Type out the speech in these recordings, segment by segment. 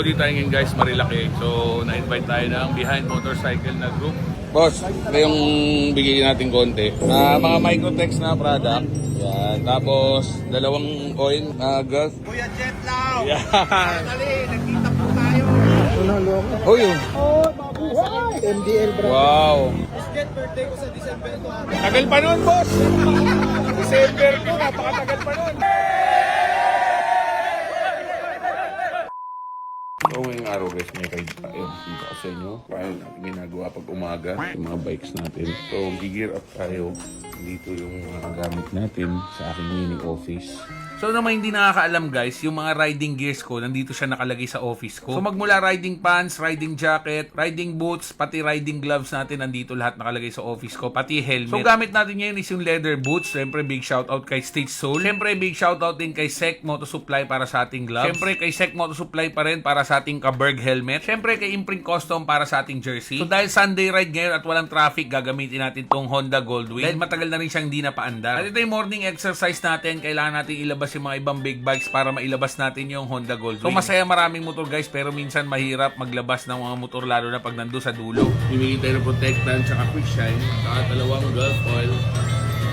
So, dito tayo ngayon guys, Marilaki. So, na-invite tayo ng Behind Motorcycle na group. Boss, ito yung bigyan natin konti. Na mga Microtex na product. Yan. Tapos, dalawang oil na gas. Kuya Jet Lau! Yan. Dali, nagkita po tayo! Oh, yun. Oh, mabuhay! MDL bro. Wow. Jet, birthday ko sa December to. Tagal pa nun, boss. December ko, napakatagal pa nun. So ngayong araw guys, may ride tayo dito sa inyo. Paano natin ginagawa pag umaga yung mga bikes natin. So gigir up tayo. Dito yung mga gamit natin sa aking mini office. So naman hindi nakakaalam guys, yung mga riding gears ko, nandito siya nakalagay sa office ko. So magmula riding pants, riding jacket, riding boots, pati riding gloves natin, nandito lahat nakalagay sa office ko, pati helmet. So gamit natin ngayon is yung leather boots. Siyempre big shoutout kay Stage Soul. Siyempre big shoutout din kay Sec Moto Supply para sa ating gloves. Siyempre kay Sec Moto Supply pa rin para sa ating Kaberg helmet. Siyempre kay Imprint Custom para sa ating jersey. So dahil Sunday ride ngayon at walang traffic, gagamitin natin tong Honda Goldwing. Dahil matagal na rin siyang hindi napaandar. At ito yung morning exercise natin. Kailangan natin ilabas yung mga ibang big bikes para mailabas natin yung Honda Goldwing. So masaya maraming motor guys pero minsan mahirap maglabas ng mga motor lalo na pag nando sa dulo. Bibigyan tayo ng protectant tsaka quick shine tsaka dalawang Gulf oil.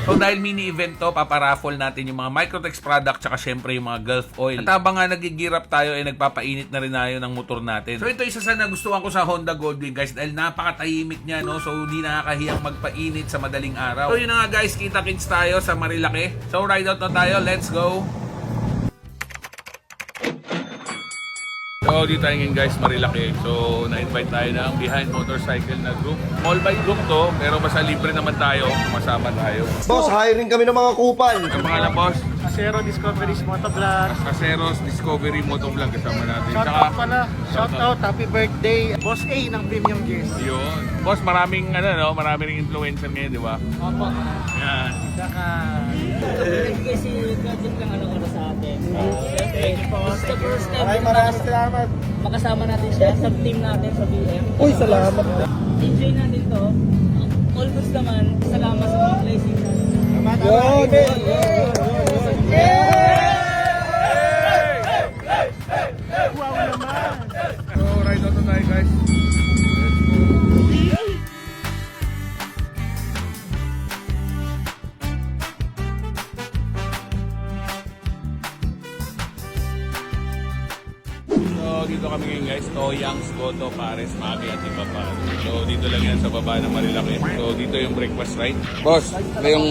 So dahil mini event to, paparaffle natin yung mga Microtex product tsaka syempre yung mga Gulf Oil. At habang nga nagigirap tayo ay nagpapainit na rin tayo ng motor natin. So ito isa sa nagustuhan ko sa Honda Goldwing guys dahil napakatahimik niya no. So hindi nakakahiyang magpainit sa madaling araw. So yun na nga guys, kita-kits tayo sa Marilaki. So ride out na tayo, let's go! Dito tayo ngayon guys, Marilaki. So, na-invite tayo ng Behind Motorcycle na group. Small by group to, pero basta libre naman tayo. Masama tayo. Boss, hiring kami ng mga kupal. Ang pangalan, boss? Acero Discoveries Motovlog. Caseros Discovery Motovlog kasama natin. Shout out pala. Shout out. Happy birthday. Boss A ng Premium Gears. yun. Boss, maraming, ano, no? Maraming influencer ngayon, di ba? Opo. Yan. Saka... Binigay si Gadget ng ano ano sa atin. Thank you po. Is the first time Maraming salamat. makasama natin siya sa team natin sa BM. Uy, salamat. Enjoy natin to. Almost naman, salamat sa mga blessings. Yun. Wow dito kami ngayon guys, Toyang's Goto Pares, Mami at iba pa. So, dito lang yan sa baba ng Marilaki. So, dito yung breakfast right. Boss, ito yung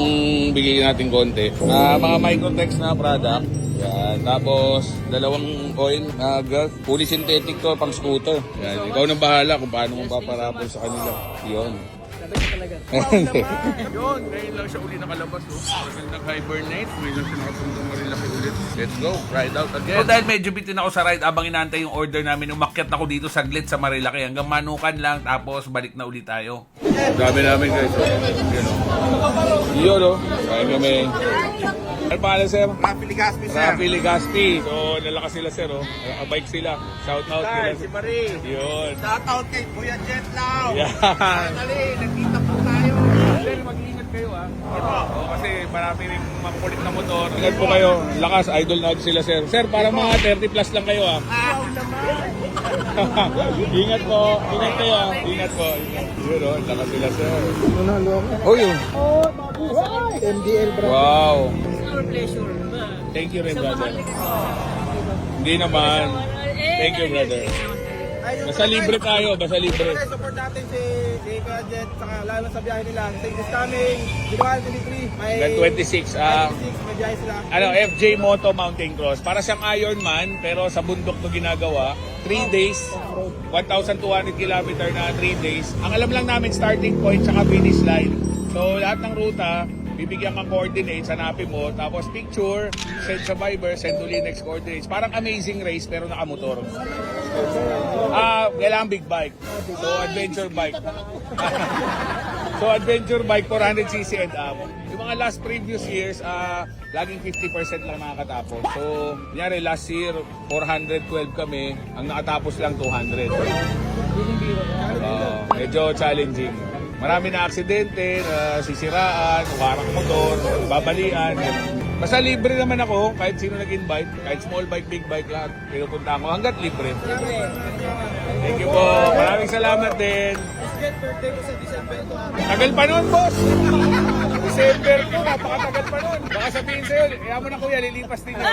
bigyan natin konti. Na mga Microtex na product. Yan. Tapos, dalawang oil na gas. Fully synthetic to, pang scooter. Yan. Ikaw na bahala kung paano mo paparapol sa kanila. Yun. Yun, ngayon lang siya uli nakalabas. Oh. Kasi nag-hibernate, ngayon lang siya nakapundong marilaki ulit. Let's go, ride out again. So dahil medyo bitin ako sa ride, abang inaantay yung order namin, umakyat ako dito saglit sa Marilaki. Hanggang manukan lang, tapos balik na ulit tayo. Dami namin guys. Oh. Yun oh. Yun oh. Kaya kami. Ano pangalan sir? Rafi Ligaspi, sir. Rafi Legaspi. So, nalakas sila sir oh. Nakabike sila. Shout out Sir, nila. si Marie. Yun. Shout out kay Kuya Jet Lau. Yan. Dali, nagkita po tayo. Sir, mag-iingat kayo ah. Oo, kasi marami rin makukulit na motor. Ingat po kayo. Lakas, idol na sila sir. Sir, para mga 30 plus lang kayo ah. Naman. ingat po. Ingat kayo ah. Ingat po. Ingat. Yun oh, lakas sila sir. Nanalo ako. Oh, yun. Oh. MDL bro. Wow. Our pleasure. Thank you rin, Sa brother. Hindi naman. Thank you, brother. Basta libre tayo, basta libre. Support natin si, si Kuya Jet, saka lalo sa biyahe nila. Sa is coming, Ginawa delivery. May Hanggang 26. Ah, 26, may biyahe sila. ano, FJ Moto Mountain Cross. Para siyang Ironman, pero sa bundok to ginagawa. 3 days, 1,200 kilometer na 3 days. Ang alam lang namin, starting point tsaka finish line. So, lahat ng ruta, bibigyan kang coordinates, hanapin mo, tapos picture, send sa Viber, send uli next coordinates. Parang amazing race, pero nakamotor. Ah, kailangan big bike. So, adventure bike. so, adventure bike, 400cc and up. Yung mga last previous years, ah, laging 50% lang nakakatapos. So, kunyari last year, 412 kami, ang nakatapos lang 200. Ah, medyo challenging. Marami na aksidente, na sisiraan, warang motor, babalian. Basta libre naman ako, kahit sino nag-invite, kahit small bike, big bike lahat, pinupunta ako hanggat libre. Thank you po. Maraming salamat din. Tagal pa nun, boss! December ko, napakatagal pa nun. Baka sabihin sa'yo, kaya mo na kuya, lilipas din yan.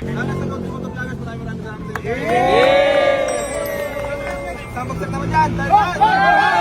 Sana sa Gold Moto Vloggers, maraming maraming salamat sa inyo. Sa bagsak naman dyan. Dahil